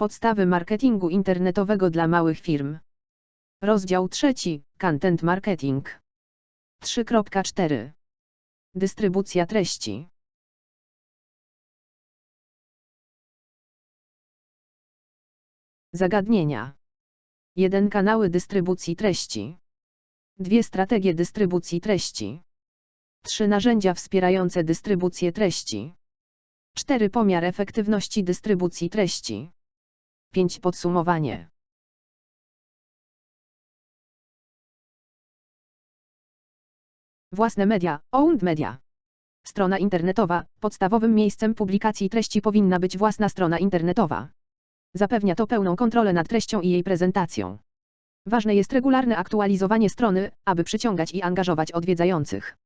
Podstawy marketingu internetowego dla małych firm. Rozdział trzeci. Content marketing. 3.4. Dystrybucja treści. Zagadnienia. 1. Kanały dystrybucji treści. 2. Strategie dystrybucji treści. 3. Narzędzia wspierające dystrybucję treści. 4. Pomiar efektywności dystrybucji treści. 5. Podsumowanie. Własne media, owned media. Strona internetowa, podstawowym miejscem publikacji treści powinna być własna strona internetowa. Zapewnia to pełną kontrolę nad treścią i jej prezentacją. Ważne jest regularne aktualizowanie strony, aby przyciągać i angażować odwiedzających.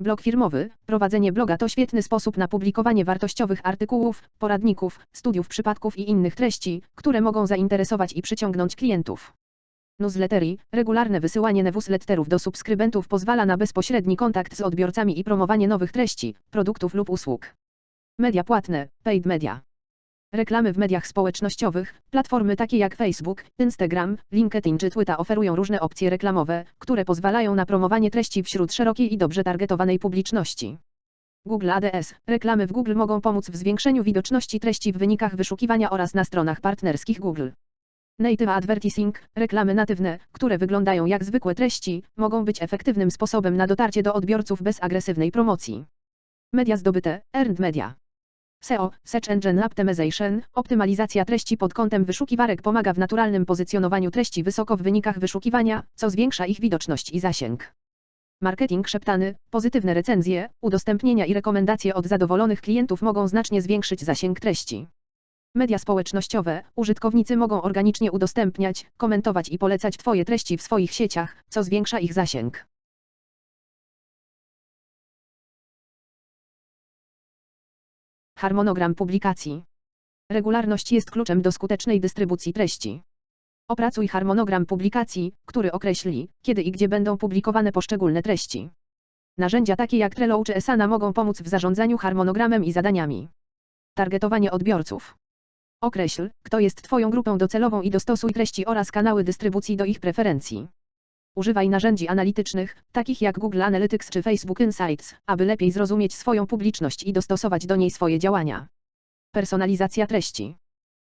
Blog firmowy, prowadzenie bloga to świetny sposób na publikowanie wartościowych artykułów, poradników, studiów przypadków i innych treści, które mogą zainteresować i przyciągnąć klientów. Newslettery, regularne wysyłanie newsletterów do subskrybentów pozwala na bezpośredni kontakt z odbiorcami i promowanie nowych treści, produktów lub usług. Media płatne, paid media. Reklamy w mediach społecznościowych, platformy takie jak Facebook, Instagram, LinkedIn czy Twitter oferują różne opcje reklamowe, które pozwalają na promowanie treści wśród szerokiej i dobrze targetowanej publiczności. Google ADS, reklamy w Google mogą pomóc w zwiększeniu widoczności treści w wynikach wyszukiwania oraz na stronach partnerskich Google. Native Advertising, reklamy natywne, które wyglądają jak zwykłe treści, mogą być efektywnym sposobem na dotarcie do odbiorców bez agresywnej promocji. Media zdobyte, earned media. SEO, Search Engine Optimization, optymalizacja treści pod kątem wyszukiwarek pomaga w naturalnym pozycjonowaniu treści wysoko w wynikach wyszukiwania, co zwiększa ich widoczność i zasięg. Marketing szeptany, pozytywne recenzje, udostępnienia i rekomendacje od zadowolonych klientów mogą znacznie zwiększyć zasięg treści. Media społecznościowe, użytkownicy mogą organicznie udostępniać, komentować i polecać Twoje treści w swoich sieciach, co zwiększa ich zasięg. Harmonogram publikacji. Regularność jest kluczem do skutecznej dystrybucji treści. Opracuj harmonogram publikacji, który określi, kiedy i gdzie będą publikowane poszczególne treści. Narzędzia takie jak Trello czy Asana mogą pomóc w zarządzaniu harmonogramem i zadaniami. Targetowanie odbiorców. Określ, kto jest Twoją grupą docelową i dostosuj treści oraz kanały dystrybucji do ich preferencji. Używaj narzędzi analitycznych, takich jak Google Analytics czy Facebook Insights, aby lepiej zrozumieć swoją publiczność i dostosować do niej swoje działania. Personalizacja treści.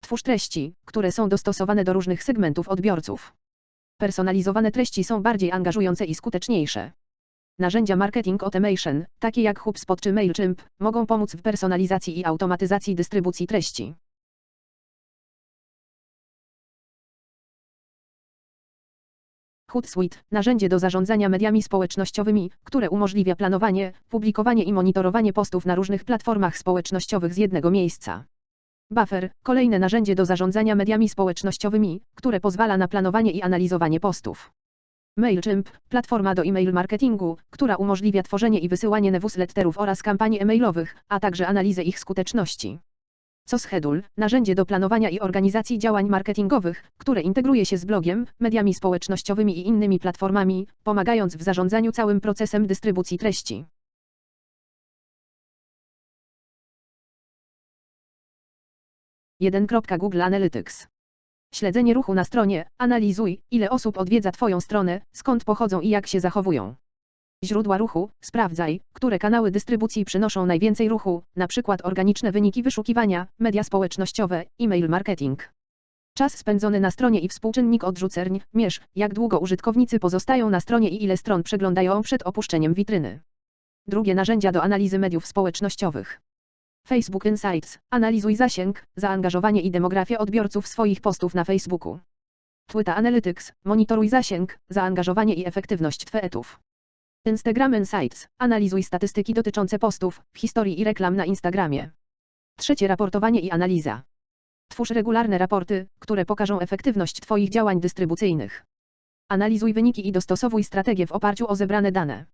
Twórz treści, które są dostosowane do różnych segmentów odbiorców. Personalizowane treści są bardziej angażujące i skuteczniejsze. Narzędzia marketing automation, takie jak HubSpot czy MailChimp, mogą pomóc w personalizacji i automatyzacji dystrybucji treści. Hootsuite, narzędzie do zarządzania mediami społecznościowymi, które umożliwia planowanie, publikowanie i monitorowanie postów na różnych platformach społecznościowych z jednego miejsca. Buffer, kolejne narzędzie do zarządzania mediami społecznościowymi, które pozwala na planowanie i analizowanie postów. MailChimp, platforma do e-mail marketingu, która umożliwia tworzenie i wysyłanie newsletterów oraz kampanii e-mailowych, a także analizę ich skuteczności. Co Schedule, narzędzie do planowania i organizacji działań marketingowych, które integruje się z blogiem, mediami społecznościowymi i innymi platformami, pomagając w zarządzaniu całym procesem dystrybucji treści. Google Analytics. Śledzenie ruchu na stronie, analizuj, ile osób odwiedza Twoją stronę, skąd pochodzą i jak się zachowują. Źródła ruchu, sprawdzaj, które kanały dystrybucji przynoszą najwięcej ruchu, np. organiczne wyniki wyszukiwania, media społecznościowe, e-mail marketing. Czas spędzony na stronie i współczynnik odrzuceń, mierz, jak długo użytkownicy pozostają na stronie i ile stron przeglądają przed opuszczeniem witryny. Drugie narzędzia do analizy mediów społecznościowych. Facebook Insights. Analizuj zasięg, zaangażowanie i demografię odbiorców swoich postów na Facebooku. Twitter Analytics. Monitoruj zasięg, zaangażowanie i efektywność tweetów. Instagram Insights. Analizuj statystyki dotyczące postów, historii i reklam na Instagramie. Trzecie raportowanie i analiza. Twórz regularne raporty, które pokażą efektywność Twoich działań dystrybucyjnych. Analizuj wyniki i dostosowuj strategię w oparciu o zebrane dane.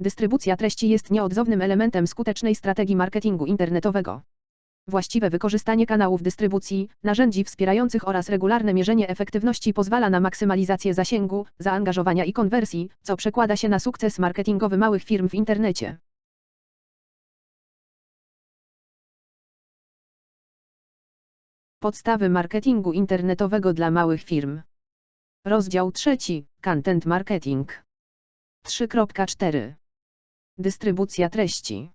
Dystrybucja treści jest nieodzownym elementem skutecznej strategii marketingu internetowego. Właściwe wykorzystanie kanałów dystrybucji, narzędzi wspierających oraz regularne mierzenie efektywności pozwala na maksymalizację zasięgu, zaangażowania i konwersji, co przekłada się na sukces marketingowy małych firm w internecie. Podstawy marketingu internetowego dla małych firm. Rozdział trzeci: Content Marketing. 3.4 Dystrybucja treści.